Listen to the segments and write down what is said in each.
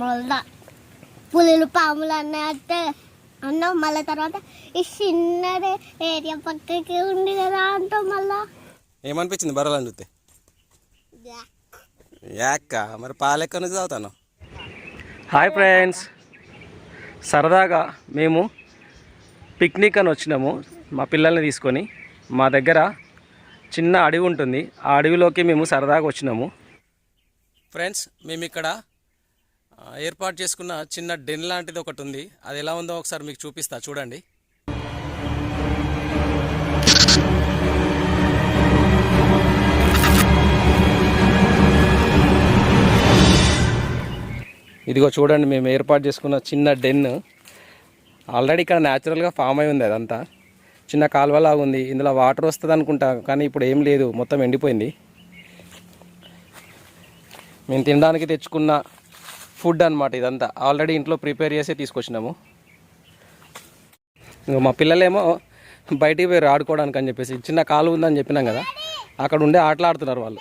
మళ్ళా పులులు పాములు అన్నట్టు అన్నాం మళ్ళీ తర్వాత ఈ చిన్నదే ఏరియా పక్కకి ఉంది కదా అంటాం మళ్ళా. ఏమనిపించింది బర్రెలను చూస్తే? యాక్క. మరి పాలెక్క నుంచి చదువుతాను హాయ్ ఫ్రెండ్స్. సరదాగా మేము పిక్నిక్ అని వచ్చినాము మా పిల్లల్ని తీసుకొని. మా దగ్గర చిన్న అడవి ఉంటుంది. ఆ అడవిలోకి మేము సరదాగా వచ్చినాము. ఫ్రెండ్స్ మేము ఇక్కడ ఏర్పాటు చేసుకున్న చిన్న డెన్ లాంటిది ఒకటి ఉంది. అది ఎలా ఉందో ఒకసారి మీకు చూపిస్తా చూడండి. ఇదిగో చూడండి మేము ఏర్పాటు చేసుకున్న చిన్న డెన్. ఆల్రెడీ ఇక్కడ న్యాచురల్గా ఫామ్ అయి ఉంది అదంతా. చిన్న కాలువలా ఉంది. ఇందులో వాటర్ వస్తుంది అనుకుంటా కానీ ఇప్పుడు ఏం లేదు. మొత్తం ఎండిపోయింది. మేము తినడానికి తెచ్చుకున్న ఫుడ్ అనమాట ఇదంతా. ఆల్రెడీ ఇంట్లో ప్రిపేర్ చేసే తీసుకొచ్చినాము. ఇంకా మా పిల్లలేమో బయటికి పోయి ఆడుకోవడానికి అని చెప్పేసి చిన్న కాలు ఉందని చెప్పినాం కదా అక్కడ ఉండే ఆటలాడుతున్నారు వాళ్ళు.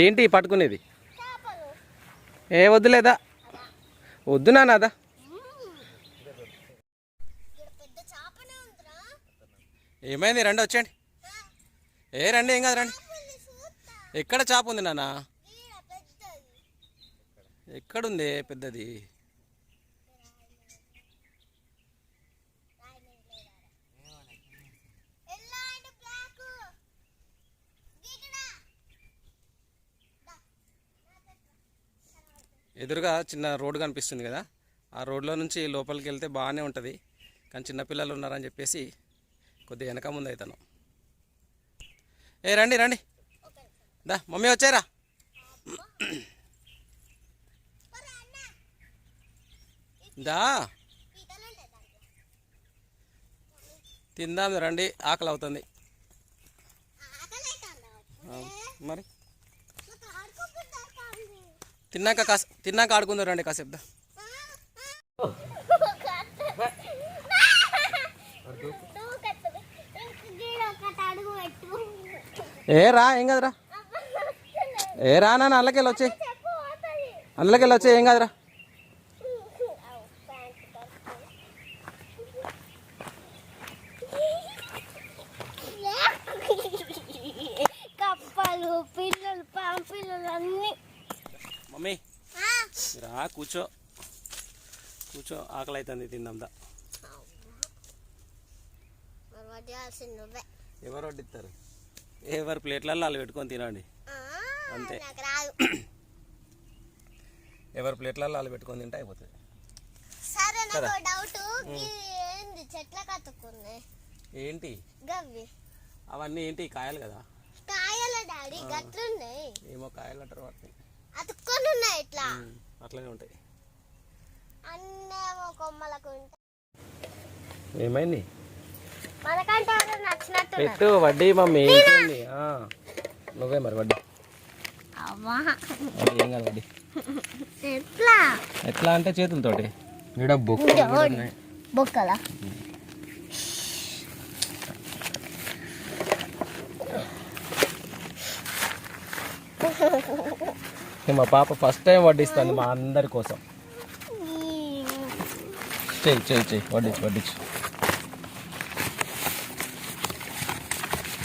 ఏంటి పట్టుకునేది? ఏ వద్దులేదా? వద్దు నాన్నదా ఇక్కడ ఏమైంది? రండి వచ్చేయండి. ఏ రండి ఏం కాదు రండి. ఎక్కడ చాప ఉంది నాన్న? ఎక్కడుంది పెద్దది? ఎదురుగా చిన్న రోడ్డు కనిపిస్తుంది కదా. ఆ రోడ్లో నుంచి లోపలికి వెళ్తే బాగానే ఉంటుంది. కానీ చిన్నపిల్లలు ఉన్నారని చెప్పేసి కొద్దిగా వెనక ముందు అవుతాను. ఏ రండి రండి. దా మమ్మీ వచ్చారా దా. తిందాం రండి ఆకలి అవుతుంది మరి? తిన్నాక కాసే తిన్నాక ఆడుకుందాం రండి కాసేపు దా. ఏ రా ఏం కదరా? ఏ రా నాన్న అల్లకెళ్ళి వచ్చే. అందులోకెళ్ళి వచ్చే ఏం కాదురా. కప్పలు పిల్లలు పాము పిల్లలు అన్ని. మమ్మీ రా కూర్చో. కూర్చో ఆకలి అవుతుంది తిందాం దా. నువ్వే. ఎవరు వడ్డిస్తారు? ఎవరు ప్లేట్లలో వాళ్ళు పెట్టుకొని తినండి. అంతే. ఎవరు ప్లేట్లలో వాళ్ళు పెట్టుకొని తింటే అయిపోతుంది. సరే కదా. నాకు డౌట్. ఏంది చెట్ల కత్తుకున్నాయి ఏంటి? గవ్వి. అవన్నీ ఏంటి? కాయలు కదా? కాయల డాడీ? గట్లున్నాయి. ఏమో కాయలు అంటారు వాటిని. అతుక్కొని ఉన్నాయి ఇట్లా. అట్లనే ఉంటాయి. అన్నేమో కొమ్మలకు ఉంటాయి. ఏమైంది? మనకంటే నచ్చినట్టు పెట్టు వడ్డీ మమ్మీ. నువ్వే మరి వడ్డీ. ఏం కాదు వడ్డీ ఎట్లా? ఎట్లా అంటే చేతులతోటి. ఇక్కడ బొక్క బొక్కలా? మా పాప ఫస్ట్ టైం వడ్డిస్తుంది మా అందరి కోసం. చెయ్యి చెయ్యి చెయ్యి. వడ్డించు వడ్డించు.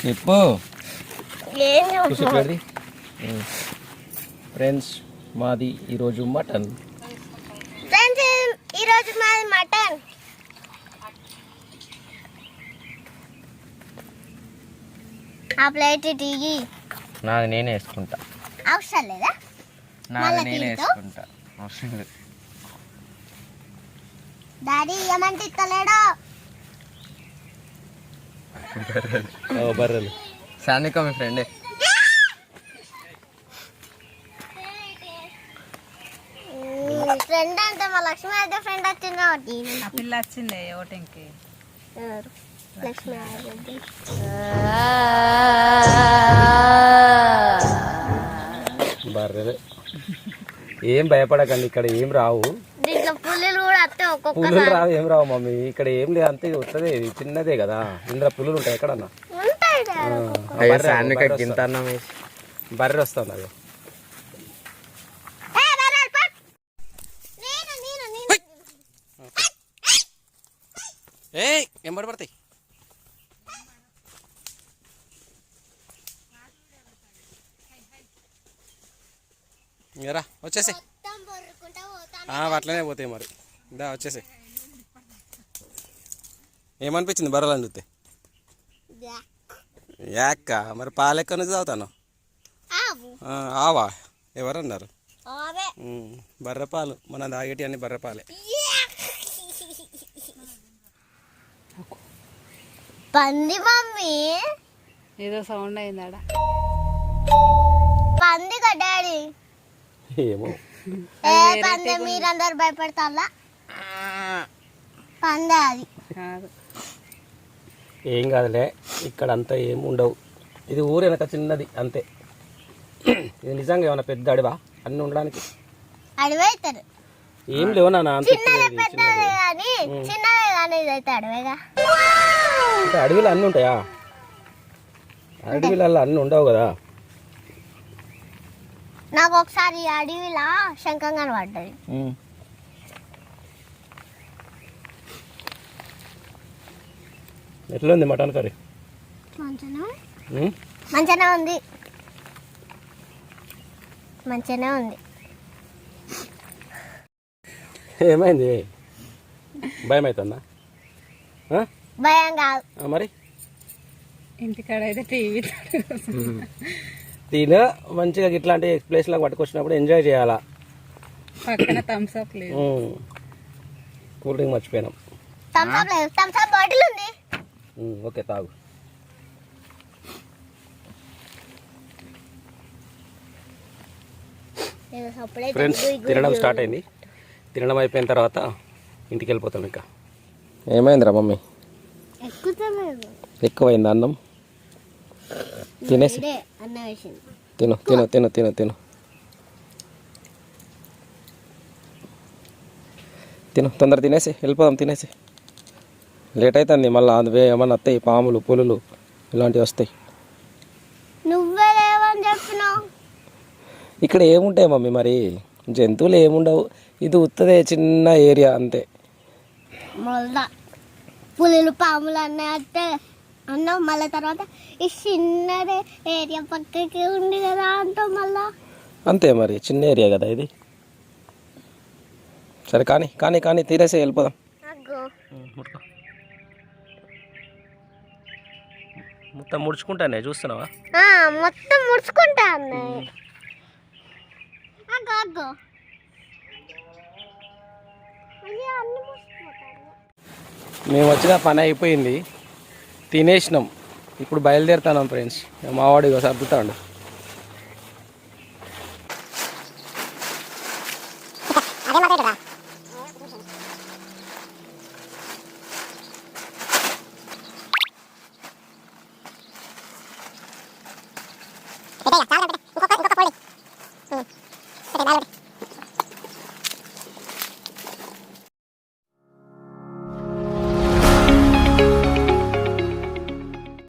చెప్పు. చూసి పెడిది ఫ్రెండ్స్ మాది ఈరోజు మటన్. ఫ్రెండ్స్ ఈరోజు మాది మటన్. ఆ ప్లేట్ టీగి నాది నేనే వేసుకుంటా. అవసరం లేదా? నాది నేనే? వేసుకుంటా. అవసరం లేదు. డాడీ ఏమంటే ఇస్తలేడో బర్రెలు. సానిక మీ ఫ్రెండ్ అంటే ఫ్రెండ్ వచ్చింది ఆ పిల్ల వచ్చింది ఓటింగ్కి ఎవరు? లక్ష్మి అయితే బర్రెలు. ఏం భయపడకండి ఇక్కడ ఏం రావు. దీంట్లో పుల్లులు కూడా వస్తే పులులు రావు ఏం రావు మమ్మీ. ఇక్కడ ఏం లేదు అంతే వస్తుంది చిన్నదే కదా. ఇందులో పులులు ఉంటాయి ఎక్కడన్నా? ఉంటాయి డాడీ. అయ్యో సానిక గింత అన్నం వేసి. బర్రె వస్తుంది అది ఏ, బర్రెలు పట్. నేను, నేను, నేను. ఏ ఎంబడి పడతాయి ఎరా వచ్చేసి. అట్లనే పోతాయి మరి. దా వచ్చేసి ఏమనిపించింది బర్రెలు యా. యాక్క? మరి పాలెక్క నుంచి తాగుతాను? ఆవు. ఎవరన్నారు? బర్రెపాలు మన తాగేటి అన్ని బర్రెపాలే. పంది మమ్మీ. ఏదో సౌండ్ అయిందాడ? పంది డాడీ. ఏమో. పంది మీరందరు భయపడతారా పంది అది. కాదు. ఏం కాదులే ఇక్కడ అంతా ఏం ఉండవు. ఇది ఊరు వెనక చిన్నది అంతే. ఇది నిజంగా ఏమన్నా పెద్ద అడివా? అన్ని ఉండడానికి. అడివైతారు ఏం లేవు నాన్న అంత అడవిలో అన్నీ ఉంటాయా? అడవిలలో అన్నీ ఉండవు కదా. నాకు ఒకసారి ఈ అడవిలా శంఖం కనబడ్డది. ఎట్లుంది మటన్ కర్రీ? మంచిగా ఉంది. మంచిగానే ఉంది. ఏమైంది? భయం అవుతుందా? భయం కాదు. ఆ, మరి? ఇంటికాడ అయితే టీవీ తిన మంచిగా ఇట్లాంటి ప్లేస్లకు పట్టుకొచ్చినప్పుడు ఎంజాయ్ చేయాలా. పక్కన థమ్స్ అప్ లేదు. కూల్ డ్రింక్ మర్చిపోయినాం. థమ్స్అప్ లేదు. థమ్స్అప్ బాటిల్ ఉంది. ఓకే తాగు. ఫ్రెండ్స్ తినడం స్టార్ట్ అయింది. తినడం అయిపోయిన తర్వాత ఇంటికి వెళ్ళిపోతాం ఇంకా. ఏమైందిరా మమ్మీ? ఎక్కువైంది అన్నం? తినేసి. తిను తిను తిను తిను తిను. తిను తొందర తినేసి వెళ్ళిపోదాం తినేసి. లేట్ అవుతుంది మళ్ళీ అందువే ఏమన్నా వస్తాయి పాములు పులులు ఇలాంటివి వస్తాయి. ఇక్కడ ఏముంటాయి మమ్మీ మరి? జంతువులు ఏముండవు. ఇది ఉత్తదే చిన్న ఏరియా అంతే. పులులు పాములు అన్నీ అన్నావు మళ్ళీ తర్వాత ఈ చిన్నదే ఏరియా పక్కకి ఉంది కదా అంటావు మళ్ళా. అంతే మరి చిన్న ఏరియా కదా ఇది. సరే కానీ కానీ కానీ తీరేసి వెళ్ళిపోదాం. అగ్గో. మొత్తం ముడుచుకుంటానే చూస్తున్నావా? ఆ, మొత్తం ముడుచుకుంటా అన్నాయి అగ్గో అగ్గో. అయ్యో, అన్ని ముడుచుకుపోతాయి. మేము వచ్చిన పని అయిపోయింది. తినేసినాం. ఇప్పుడు బయలుదేరుతాను ఫ్రెండ్స్ మావాడు ఇక సర్దుతాడు.